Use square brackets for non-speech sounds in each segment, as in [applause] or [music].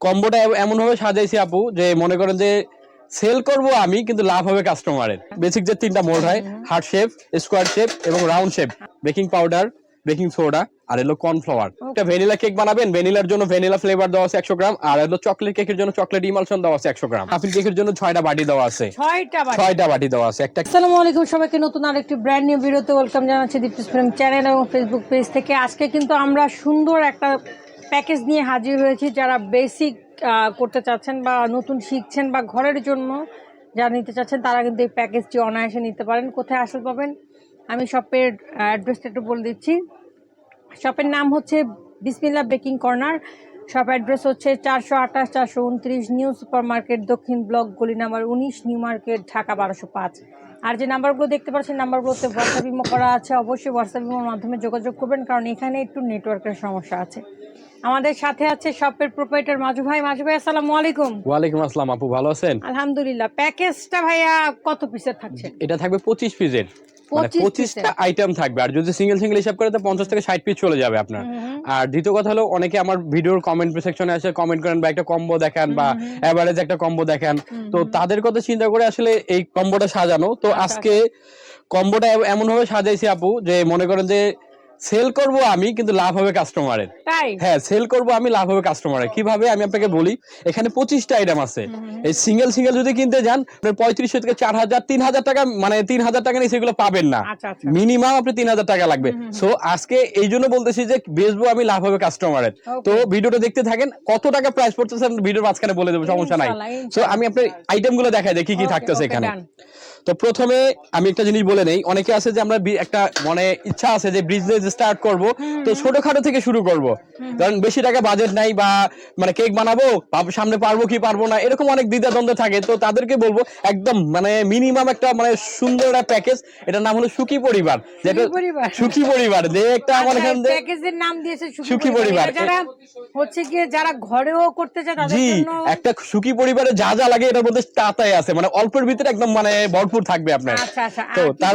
কম্বোটা এমন ভাবে সাজাইছি আপু যে মনে করেন যে সেল করব আমি কিন্তু লাভ হবে কাস্টমারের বেসিক যে তিনটা মোড হয় হার্ড শেপ স্কোয়ার শেপ এবং round shape baking powder baking soda আর এলো কর্নফ্লাওয়ার একটা ভ্যানিলা কেক বানাবেন ভ্যানিলার জন্য ভ্যানিলা ফ্লেভার দেওয়া আছে একশো গ্রাম আর এলো চকলেট কেকের জন্য চকলেট ইমালশন দেওয়া আছে একশো গ্রাম। আপেল কেকের জন্য ছয়টা বাটি দেওয়া আছে। ছয়টা বাটি। ছয়টা বাটি দেওয়া আছে। একটা আসসালামু আলাইকুম সবাইকে নতুন আরেকটি ব্র্যান্ড নিউ ভিডিওতে ওয়েলকাম জানাচ্ছি দীপ্তি ফিল্ম চ্যানেল এবং ফেসবুক পেজ থেকে। আজকে কিন্তু আমরা সুন্দর একটা প্যাকেজ নিয়ে হাজির হয়েছি যারা বেসিক করতে চাচ্ছেন বা নতুন শিখছেন বা ঘরের জন্য যারা নিতে চাচ্ছেন, তারা কিন্তু এই প্যাকেজটি অনায়াসে নিতে পারেন। কোথায় আসলে পাবেন? আমি শপের অ্যাড্রেসটা একটু বলে দিচ্ছি। শপের নাম হচ্ছে বিসমিল্লা বেকিং কর্নার। শপ অ্যাড্রেস হচ্ছে চারশো আঠাশ, চারশো উনত্রিশ নিউ সুপার মার্কেট দক্ষিণ ব্লক, গলি নাম্বার উনিশ, নিউ মার্কেট, ঢাকা বারোশো পাঁচ। আর যে নাম্বারগুলো দেখতে পাচ্ছেন, নাম্বারগুলোতে হোয়াটসঅ্যাপ ইমো করা আছে। অবশ্যই হোয়াটসঅ্যাপ ইমোর মাধ্যমে যোগাযোগ করবেন, কারণ এখানে একটু নেটওয়ার্কের সমস্যা আছে। আমাদের সাথে আছে শপের প্রোপাইটার মাজু ভাই। মাজু ভাই আসসালামু আলাইকুম। ওয়ালাইকুম আসসালাম আপু ভালো আছেন? আলহামদুলিল্লাহ। প্যাকেজটা ভাইয়া কত পিসের থাকছে? এটা থাকবে পঁচিশ পিসের মানে 25 পঁচিশটা আইটেম থাকবে আর যদি সিঙ্গেল সিঙ্গেল হিসাব করে তো পঞ্চাশ থেকে ষাট পিস চলে যাবে আপনার। আর দ্বিতীয় কথা হলো অনেকে আমার ভিডিওর কমেন্ট সেকশনে আসে কমেন্ট করেন বা একটা কম্বো দেখান বা এভারেজ একটা কম্বো দেখান। তো তাদের কথা চিন্তা করে আসলে এই কম্বোটা সাজানো। তো আচ্ছা, আজকে কম্বোটা এমন ভাবে সাজাইছি আপু যে মনে করেন যে সেল করব আমি কিন্তু লাভ হবে কাস্টমারের তাই? হ্যাঁ সেল করব আমি লাভ হবে কাস্টমারের কীভাবে? আমি আপনাকে বলি এখানে পঁচিশটা আইটেম আছে। এই সিঙ্গেল সিঙ্গেল যদি কিনতে যান আপনার পঁয়ত্রিশশো থেকে চার হাজার তিন হাজার টাকা মানে তিন হাজার টাকা নিয়ে সেগুলো পাবেন না। আচ্ছা আচ্ছা। মিনিমাম আপনি তিন হাজার টাকা লাগবে। সো আজকে এই জন্য বলতেছি যে বেচবো আমি লাভ হবে কাস্টমারের. তো ভিডিওটা দেখতে থাকেন কত টাকা প্রাইস পড়তেছে আমি ভিডিওর মাঝখানে বলে দেবো সমস্যা নাই। সো আমি আপনার আইটেমগুলো দেখাই দেখি কি থাকতেছে এখানে. তো প্রথমে আমি একটা জিনিস বলে নেই। অনেকে আছে যে আমরা একটা মানে ইচ্ছা আছে যে বিজনেস স্টার্ট করব। তো ছোটখাটো থেকে শুরু করব। কারণ বেশি টাকা বাজেট নাই বা মানে কেক বানাবো সামনে পারব কি পারব না এরকম অনেক দ্বিধা দ্বন্দ্ব থাকে। তো তাদেরকে বলব একদম মানে মিনিমাম একটা মানে সুন্দর একটা প্যাকেজ এটার নাম হলো সুখী পরিবার। যেটা সুখী পরিবার। যে একটা আমার এখান থেকে প্যাকেজের নাম দিয়েছে সুখী পরিবার। যারা হচ্ছে গিয়ে যারা ঘরেও করতে চায় তাদের জন্য একটা সুখী পরিবারে যা যা লাগে এটার মধ্যে তাতাই আছে। মানে অল্পের ভিতরে একদম মানে ভরপুর থাকবে আপনার। আচ্ছা আচ্ছা। তো তার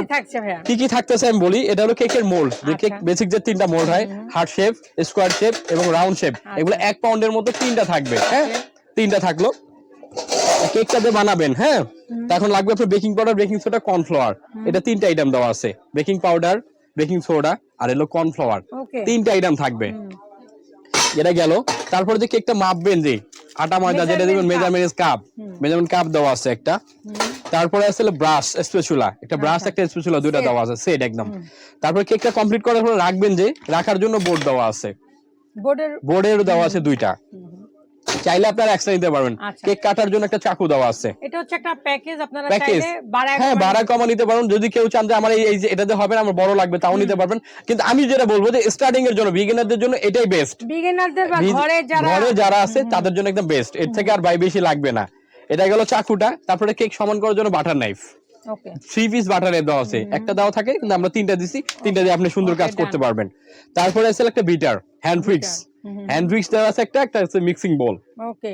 কি কি থাকতেছে আমি বলি এটা হলো কেকের মোল্ড যে কেক আচ্ছা। বেসিক যে তিনটা মোল্ড হয় হার্ট শেপ স্কোয়ার শেপ এবং রাউন্ড শেপ। এগুলো এক পাউন্ডের মতো তিনটা থাকবে হ্যাঁ? তিনটা থাকল। কেকটা যে বানাবেন হ্যাঁ? এখন লাগবে আপনার baking powder baking soda cornflour এটা তিনটা আইটেম দেওয়া আছে। বেকিং পাউডার বেকিং সোডা আর এলো কর্নফ্লাওয়ার তিনটা আইটেম থাকবে। এটা গেল। তারপরে যে কেকটা মাপবেন যে আটা ময়দা যেটা দেবেন মেজারমেন্ট কাপ মেজারমেন্ট কাপ দেওয়া আছে একটা। তারপরে আছে ব্রাশ স্পেচুলা একটা ব্রাশ একটা স্পেচুলা দুইটা দেওয়া আছে সেট একদম। তারপরে কেকটা কমপ্লিট করার পর রাখবেন যে রাখার জন্য বোর্ড দেওয়া আছে। বোর্ডের বোর্ডের দেওয়া আছে দুইটা। চাইলে আপনারা এক্সট্রা নিতে পারবেন। আচ্ছা। কেক কাটার জন্য একটা চাকু দেওয়া আছে। এটা হচ্ছে একটা প্যাকেজ আপনারা চাইলে বাড়ায় হ্যাঁ ভাড়া কমা নিতে পারেন যদি কেউ চান যে আমার এই- এই যে এটাতে হবে না আমার বড় লাগবে তাও নিতে পারবেন। কিন্তু আমি যেটা বলব যে স্টার্টিং এর জন্য বিগিনারদের জন্য এটাই বেস্ট বিগিনারদের বা ঘরে যারা ঘরে যারা আছে তাদের জন্য একদম বেস্ট এর থেকে আর বাই বেশি লাগবে না। এটা গেল চাকুটা তারপরে কেক সমান করার জন্য বাটার নাইফ থ্রি পিস বাটারের দেওয়া আছে। একটা দেওয়া থাকে কিন্তু আমরা তিনটা দিছি। তিনটা দিয়ে আপনি সুন্দর কাজ করতে পারবেন। তারপরে আছে একটা বিটার হ্যান্ড ফ্রিক্স হ্যান্ড ফ্রিক্স দেওয়া আছে একটা একটা আছে মিক্সিং বল ওকে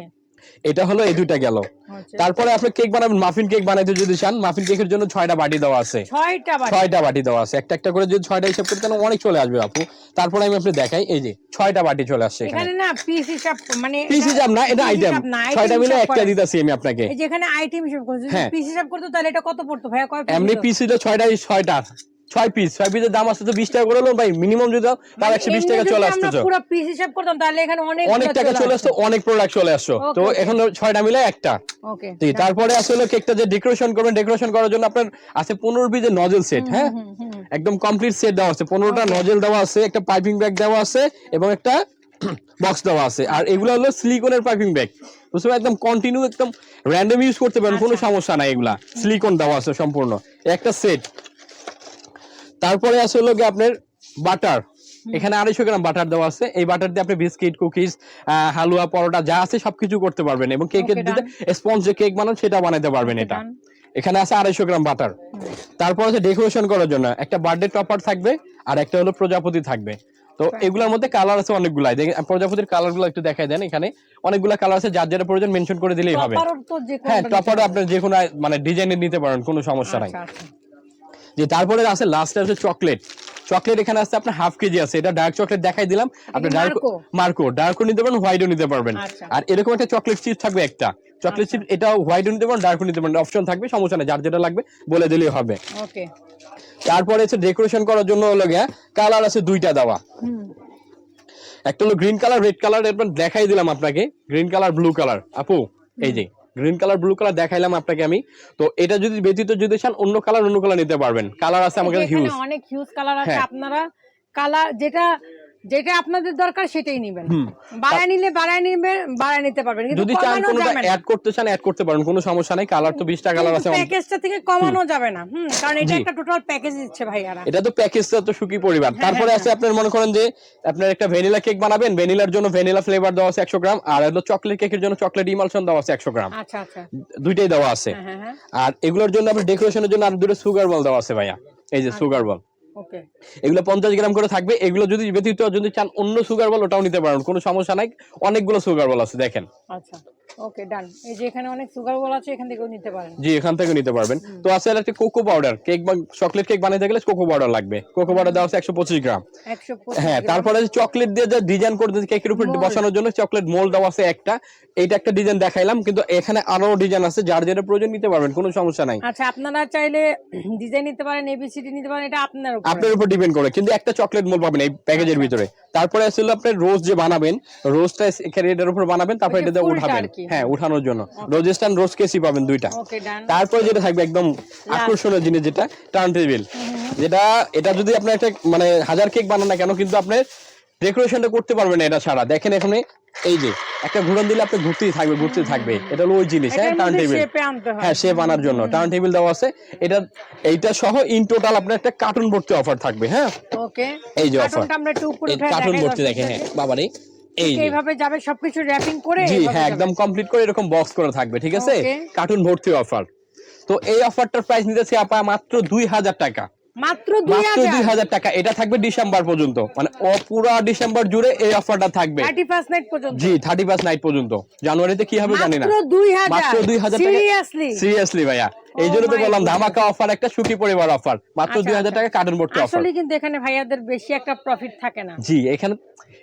এটা হলো এই দুইটা গেল। আচ্ছা। তারপরে আপনি কেক বানাবেন মাফিন কেক বানাইতে যদি চান মাফিন কেকের জন্য ছয়টা বাটি দেওয়া আছে। ছয়টা বাটি। দেওয়া আছে। একটা একটা করে যদি ছয়টা হিসাব করতে তাহলে অনেক চলে আসবে আপু। তারপরে আমি আপনি দেখাই এই যে ছয়টা বাটি চলে আসছে এখানে। না পিস হিসাব মানে পিস হিসাব না এটা আইটেম হিসাব ছয়টা মিলে একটা। দিতেছি আমি আপনাকে। এই যে এখানে আইটেম হিসাব করছে যদি হ্যাঁ। পিস হিসাব করতে তাহলে এটা কত পড়তো? ভাইয়া কয় এমনি? পিস ছিল ছয়টা ছয়টা। ছয় পিস ছয় পিসের দাম আসতে তো বিশ টাকা করে ভাই মিনিমাম যদি দাও তাও মানে একশো বিশ টাকা চলে আসতেছে। পুরো পিস হিসাব করতাম তাহলে এখানে অনেক অনেক টাকা চলে আসতো অনেক প্রোডাক্ট চলে Okay, তো এখন ছয়টা মিলে একটা। ওকে তারপরে আসলে কেকটা যে ডেকোরেশন করবেন ডেকোরেশন করার জন্য আপনার আছে পনেরো পিসের নজেল সেট হ্যাঁ? একদম কমপ্লিট সেট দেওয়া আছে। পনেরোটা নজেল দেওয়া আছে একটা পাইপিং ব্যাগ দেওয়া আছে এবং একটা [clears throat] বক্স দেওয়া আছে। আর এগুলো হলো সিলিকনের পাইপিং ব্যাগ বুঝতে? একদম কন্টিনিউ একদম র্যান্ডম ইউজ করতে পারেন কোনো আচ্ছা। সমস্যা নাই এগুলা। সিলিকন দেওয়া আছে সম্পূর্ণ। একটা সেট তারপরে আছে হলো গিয়ে আপনার বাটার। এখানে আড়াইশো গ্রাম বাটার দেওয়া আছে। এই বাটার দিয়ে আপনি বিস্কিট কুকিজ হালুয়া পরোটা যা আছে সবকিছু করতে পারবেন এবং কেকের দিতে স্পঞ্জ যে কেক বানান সেটা বানাতে পারবেন এটা। এখানে আছে আড়াইশো গ্রাম বাটার। তারপর আছে ডেকোরেশন করার জন্য। একটা বার্থডে টপার থাকবে আর একটা হলো প্রজাপতি থাকবে। তো এগুলোর মধ্যে কালার আছে অনেকগুলাই। দেখেন প্রজাপতির কালারগুলো একটু দেখাই দেন। এখানে অনেকগুলা কালার আছে যার যেটা প্রয়োজন মেনশন করে দিলেই হবে। হ্যাঁ টপার আপনার যে কোনো মানে ডিজাইনের নিতে পারেন কোনো সমস্যা নাই। আচ্ছা আচ্ছা। যে তারপরে আছে লাস্টে আছে চকলেট চকলেট এখানে আছে আপনার হাফ কেজি আছে। এটা ডার্ক চকলেট দেখাই দিলাম। আপনি ডার্ক? মার্কো ডার্কও নিতে পারেন হোয়াইটও নিতে পারবেন। আর এরকম একটা চকলেট চিপ থাকবে একটা। চকলেট চিপ এটা হোয়াইটও নিতে পারেন ডার্কও নিতে পারেন। অপশন থাকবে সমস্যা নেই যার যেটা লাগবে বলে দিলেই হবে। ওকে তারপরে হচ্ছে ডেকোরেশন করার জন্য হলো গিয়া কালার আছে দুইটা দেওয়া। হুম। একটা হলো গ্রিন কালার রেড কালার এরপর দেখাই দিলাম আপনাকে। গ্রিন কালার ব্লু কালার আপু এই যে। গ্রিন কালার ব্লু কালার দেখাইলাম আপনাকে আমি। তো এটা যদি ব্যতীত যদি চান অন্য কালার অন্য কালার নিতে পারবেন। কালার আছে আমাদের হিউজ অনেক হিউজ কালার আছে। হ্যাঁ। আপনারা কালার যেটা যেটা আপনাদের দরকার সেটাই নেবেন। বাড়ায় নিলে বাড়ায় নিবেন বাড়ায় নিতে পারবেন। কিন্তু যদি চান কোনোটা অ্যাড করতে চান অ্যাড করতে পারেন কোনো সমস্যা নাই। কালার তো বিশটা কালার আছে প্যাকেজটা থেকে কমানো যাবে না। হুম কারণ এটা একটা টোটাল প্যাকেজ দিচ্ছে ভাইয়ারা। এটা তো প্যাকেজটা তো সুখী পরিবার। হ্যাঁ, তারপরে আছে আপনার মনে করেন যে আপনার একটা ভ্যানিলা কেক বানাবেন ভ্যানিলার জন্য ভ্যানিলা ফ্লেভার দেওয়া আছে একশো গ্রাম আর হলো চকলেট কেকের জন্য চকলেট ইমালশন দেওয়া আছে একশো গ্রাম। আচ্ছা আচ্ছা। দুইটাই দেওয়া আছে। হ্যাঁ হ্যাঁ হ্যাঁ। আর এগুলোর জন্য আপনার ডেকোরেশনের জন্য আর দুটো সুগার বল দেওয়া আছে ভাইয়া। এই যে আচ্ছা। সুগার বল ওকে এগুলো পঞ্চাশ গ্রাম করে থাকবে। এগুলো যদি ব্যতীত যদি চান অন্য সুগার বল ওটাও নিতে পারেন কোনো সমস্যা নাই। অনেকগুলো সুগার বল আছে দেখেন। আচ্ছা। ওকে ডান এই যে এখানে অনেক সুগার বল আছে এখান থেকেও নিতে পারেন। জি এখান থেকে নিতে পারবেন। তো আছে একটা কোকো পাউডার কেক বা চকলেট কেক বানাইতে গেলে কোকো পাউডার লাগবে। কোকো পাউডার দেওয়া আছে একশো পঁচিশ গ্রাম। একশো পঁচিশ হ্যাঁ তারপরে চকলেট দিয়ে যে ডিজাইন করে দিয়েছে কেকের উপর বসানোর জন্য চকলেট দেওয়া আছে একটা। এইটা একটা ডিজাইন দেখাইলাম কিন্তু এখানে আরও ডিজাইন আছে। যার যেটা প্রয়োজন নিতে পারবেন কোনো সমস্যা নাই। আচ্ছা আপনারা চাইলে ডিজাইন নিতে পারেন এবিসিডি নিতে পারেন এটা আপনার উপর। আপনার উপর ডিপেন্ড করে। কিন্তু একটা চকলেট মোল পাবেন এই প্যাকেজের আচ্ছা। ভিতরে। তারপরে আসলে আপনি রোজ যে বানাবেন রোজটা এখানে এটার উপর বানাবেন তারপর এটা দিয়ে উঠাবেন। হ্যাঁ উঠানোর জন্য। রোজেস্টান রোজ কেসি পাবেন দুইটা। তারপরে যেটা থাকবে একদম আকর্ষণীয় জিনিস যেটা টার্ন টেবিল যেটা এটা যদি আপনি একটা মানে হাজার কেক বানান না কেন কিন্তু আপনি ডেকোরেশনটা করতে পারবেন না এটা ছাড়া। দেখেন এখানে এই যে একটা ঘুরন দিলে আপনি ঘুরতেই থাকবে ঘুরতেই থাকবে। এটা হলো ওই জিনিস হ্যাঁ টার্ন টেবিল হয়। হ্যাঁ শেপ আনার জন্য। টার্ন টেবিল দেওয়া আছে। এটা এইটা সহ ইন টোটাল আপনার একটা কার্টুন ভর্তি অফার থাকবে হ্যাঁ? ওকে। এই যে উপরে কার্টুন ভর্তি দেখেন হ্যাঁ বাবারে এই এইভাবে যাবে সবকিছু র‍্যাপিং করে জি হ্যাঁ একদম কমপ্লিট করে এরকম বক্স করে থাকবে ঠিক আছে? কার্টুন ভর্তি অফার তো এই অফারটার প্রাইস নিতেছি আপা মাত্র দুই হাজার টাকা। মাত্র দুই মাত্র দুই হাজার হাজার টাকা। এটা থাকবে ডিসেম্বর পর্যন্ত। মানে পুরো ডিসেম্বর জুড়ে এই অফারটা থাকবে। থার্টি ফার্স্ট নাইট পর্যন্ত। জি থার্টি ফার্স্ট নাইট পর্যন্ত। জানুয়ারিতে কি হবে জানি না। মাত্র দুই হাজার। মাত্র টাকা। সিরিয়াসলি সিরিয়াসলি ভাইয়া। এই জন্য তো বললাম ধামাকা অফার একটা সুখী পরিবার অফার মাত্র আচ্ছা, দুই হাজার আচ্ছা। টাকা কার্টুন অফার আসলে কিন্তু এখানে ভাইয়াদের বেশি একটা প্রফিট থাকে না। জি এখানে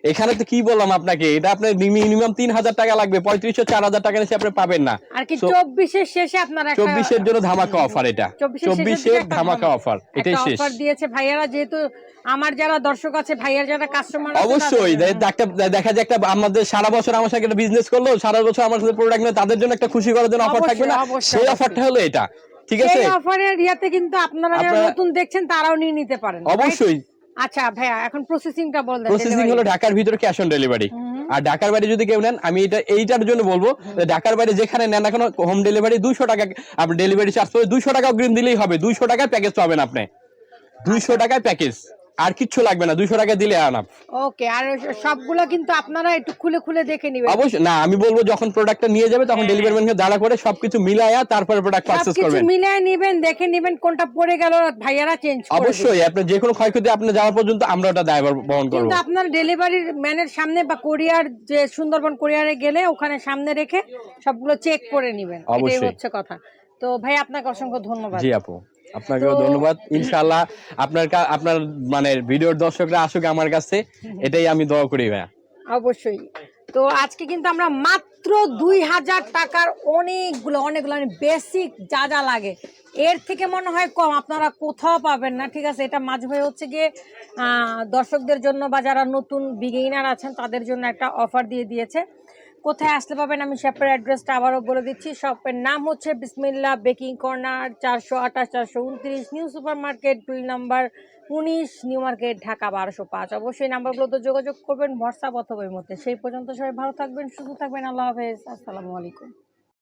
এখানে তো কি বললাম আপনাকে এটা আপনার মিনিমাম তিন হাজার টাকা লাগবে পঁয়ত্রিশশো চার হাজার টাকা নিচে আপনি পাবেন না। আর কি চব্বিশের শেষে আপনারা চব্বিশের জন্য ধামাকা অফার এটা। চব্বিশের ধামাকা অফার এটাই শেষ। অফার দিয়েছে ভাইয়ারা যেহেতু আমার যারা দর্শক আছে ভাইয়ার যারা কাস্টমার অবশ্যই একটা দেখা যায় একটা আমাদের সারা বছর আমার সাথে একটা বিজনেস করল সারা বছর আমার সাথে প্রোডাক্ট নেই তাদের জন্য একটা খুশি করার জন্য অফার থাকবে না। সেই অফারটা হলো এটা। ঠিক আছে? এই অফারের ইয়াতে কিন্তু আপনারা যারা নতুন দেখছেন তারাও নিয়ে নিতে পারেন অবশ্যই। আচ্ছা ভাইয়া এখন প্রসেসিংটা বল দেন প্রসেসিং হলো ঢাকার ভিতরে ক্যাশ অন ডেলিভারি আর ঢাকার বাইরে যদি কেউ নেন আমি এটা এইটার জন্য বলব ঢাকার বাইরে যেখানে নেন এখন হোম ডেলিভারি দুইশো টাকা আপনি ডেলিভারি চার্জ করে দুইশো টাকা অগ্রিম দিলেই হবে। দুইশো টাকায় প্যাকেজ পাবেন আপনি। দুইশো আচ্ছা। টাকায় প্যাকেজ আর কিচ্ছু লাগবে না দুইশো টাকা দিলে আনাপ ওকে আর সবগুলো কিন্তু আপনারা একটু খুলে খুলে দেখে নিবেন। অবশ্যই না আমি বলব যখন প্রোডাক্টটা নিয়ে যাবে তখন ডেলিভারি ম্যানকে দাঁড়া করে সবকিছু মিলায়া তারপরে প্রোডাক্ট পারচেজ করবেন। সবকিছু মিলিয়ে নিবেন দেখে নিবেন কোনটা পড়ে গেল ভাইয়ারা চেঞ্জ করে দিবে। অবশ্যই আপনার যে কোনো ক্ষয়ক্ষতি আপনি যাওয়ার পর্যন্ত আমরা ওটা দায়ভার বহন করব। কিন্তু আপনার ডেলিভারি ম্যানের সামনে বা কোরিয়ার যে সুন্দরবন কোরিয়ারে গেলে ওখানে সামনে রেখে সবগুলো চেক করে নেবেন। এটাই হচ্ছে কথা। তো ভাই আপনাকে অসংখ্য ধন্যবাদ। জি আপু। আপনাকেও ধন্যবাদ। ইনশাআল্লাহ আপনার আপনার মানে ভিডিওর দর্শকরা আসুক আমার কাছে এটাই আমি দোয়া করি ভাইয়া। অবশ্যই। তো আজকে কিন্তু আমরা মাত্র দুই হাজার টাকার অনেকগুলো অনেকগুলো মানে বেসিক যা যা লাগে এর থেকে মনে হয় কম আপনারা কোথাও পাবেন না ঠিক আছে? এটা মাঝে হয়ে হচ্ছে গিয়ে দর্শকদের জন্য বা যারা নতুন বিগিনার আছেন তাদের জন্য একটা অফার দিয়ে দিয়েছে। কোথায় আসতে পাবেন আমি শপের অ্যাড্রেসটা আবারও বলে দিচ্ছি। শপের নাম হচ্ছে বিসমিল্লা বেকিং কর্নার চারশো আঠাশ, চারশো উনত্রিশ নিউ সুপার মার্কেট দুই নাম্বার উনিশ নিউ মার্কেট ঢাকা বারোশো পাঁচ। অবশ্যই নাম্বারগুলোতে যোগাযোগ করবেন হোয়াটসঅ্যাপ অথবা মধ্যে সেই পর্যন্ত সবাই ভালো থাকবেন, সুস্থ থাকবেন। আল্লাহ হাফেজ। আসসালামু আলাইকুম।